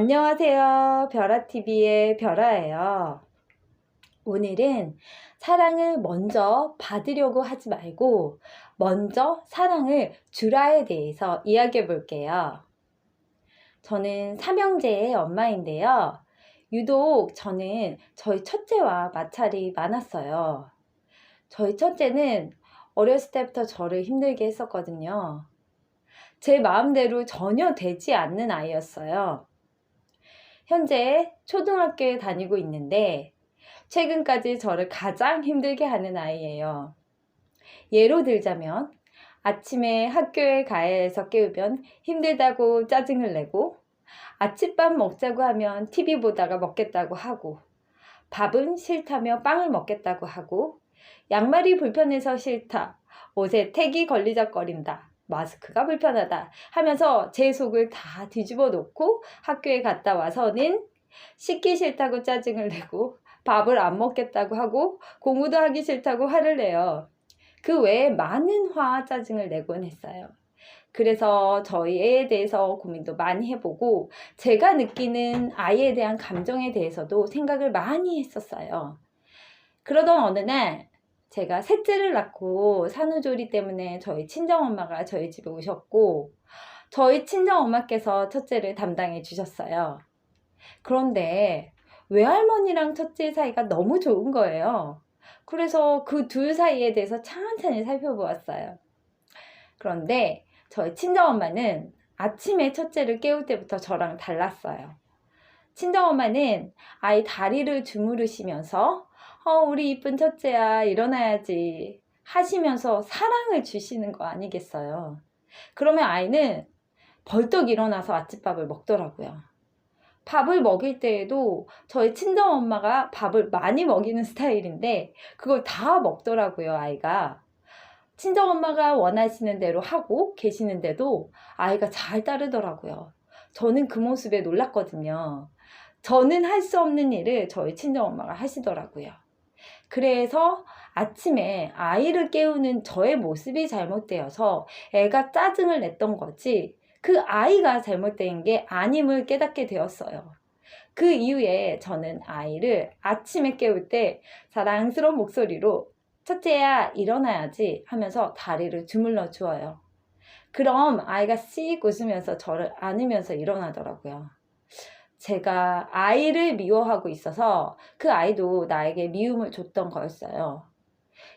안녕하세요. 별아TV의 별아예요. 오늘은 사랑을 먼저 받으려고 하지 말고 먼저 사랑을 주라에 대해서 이야기해 볼게요. 저는 삼형제의 엄마인데요. 유독 저는 저희 첫째와 마찰이 많았어요. 저희 첫째는 어렸을 때부터 저를 힘들게 했었거든요. 제 마음대로 전혀 되지 않는 아이였어요. 현재 초등학교에 다니고 있는데 최근까지 저를 가장 힘들게 하는 아이예요. 예로 들자면 아침에 학교에 가야 해서 깨우면 힘들다고 짜증을 내고 아침밥 먹자고 하면 TV 보다가 먹겠다고 하고 밥은 싫다며 빵을 먹겠다고 하고 양말이 불편해서 싫다. 옷에 택이 걸리적거린다. 마스크가 불편하다 하면서 제 속을 다 뒤집어 놓고 학교에 갔다 와서는 씻기 싫다고 짜증을 내고 밥을 안 먹겠다고 하고 공부도 하기 싫다고 화를 내요. 그 외에 많은 화 짜증을 내곤 했어요. 그래서 저희 애에 대해서 고민도 많이 해보고 제가 느끼는 아이에 대한 감정에 대해서도 생각을 많이 했었어요. 그러던 어느 날 제가 셋째를 낳고 산후조리 때문에 저희 친정엄마가 저희 집에 오셨고 저희 친정엄마께서 첫째를 담당해 주셨어요. 그런데 외할머니랑 첫째 사이가 너무 좋은 거예요. 그래서 그 둘 사이에 대해서 천천히 살펴보았어요. 그런데 저희 친정엄마는 아침에 첫째를 깨울 때부터 저랑 달랐어요. 친정엄마는 아이 다리를 주무르시면서 어, 우리 이쁜 첫째야, 일어나야지. 하시면서 사랑을 주시는 거 아니겠어요? 그러면 아이는 벌떡 일어나서 아침밥을 먹더라고요. 밥을 먹일 때에도 저희 친정 엄마가 밥을 많이 먹이는 스타일인데 그걸 다 먹더라고요, 아이가. 친정 엄마가 원하시는 대로 하고 계시는데도 아이가 잘 따르더라고요. 저는 그 모습에 놀랐거든요. 저는 할 수 없는 일을 저희 친정 엄마가 하시더라고요. 그래서 아침에 아이를 깨우는 저의 모습이 잘못되어서 애가 짜증을 냈던 거지 그 아이가 잘못된 게 아님을 깨닫게 되었어요. 그 이후에 저는 아이를 아침에 깨울 때 사랑스러운 목소리로 첫째야 일어나야지 하면서 다리를 주물러 주어요. 그럼 아이가 씩 웃으면서 저를 안으면서 일어나더라고요. 제가 아이를 미워하고 있어서 그 아이도 나에게 미움을 줬던 거였어요.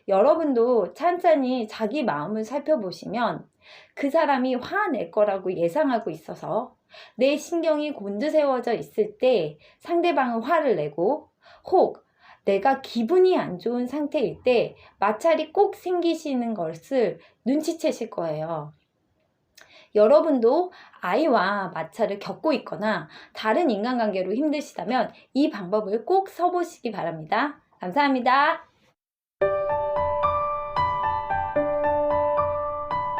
여러분도 찬찬히 자기 마음을 살펴보시면 그 사람이 화낼 거라고 예상하고 있어서 내 신경이 곤두세워져 있을 때 상대방은 화를 내고 혹 내가 기분이 안 좋은 상태일 때 마찰이 꼭 생기시는 것을 눈치채실 거예요. 여러분도 아이와 마찰을 겪고 있거나 다른 인간관계로 힘드시다면 이 방법을 꼭 써보시기 바랍니다. 감사합니다.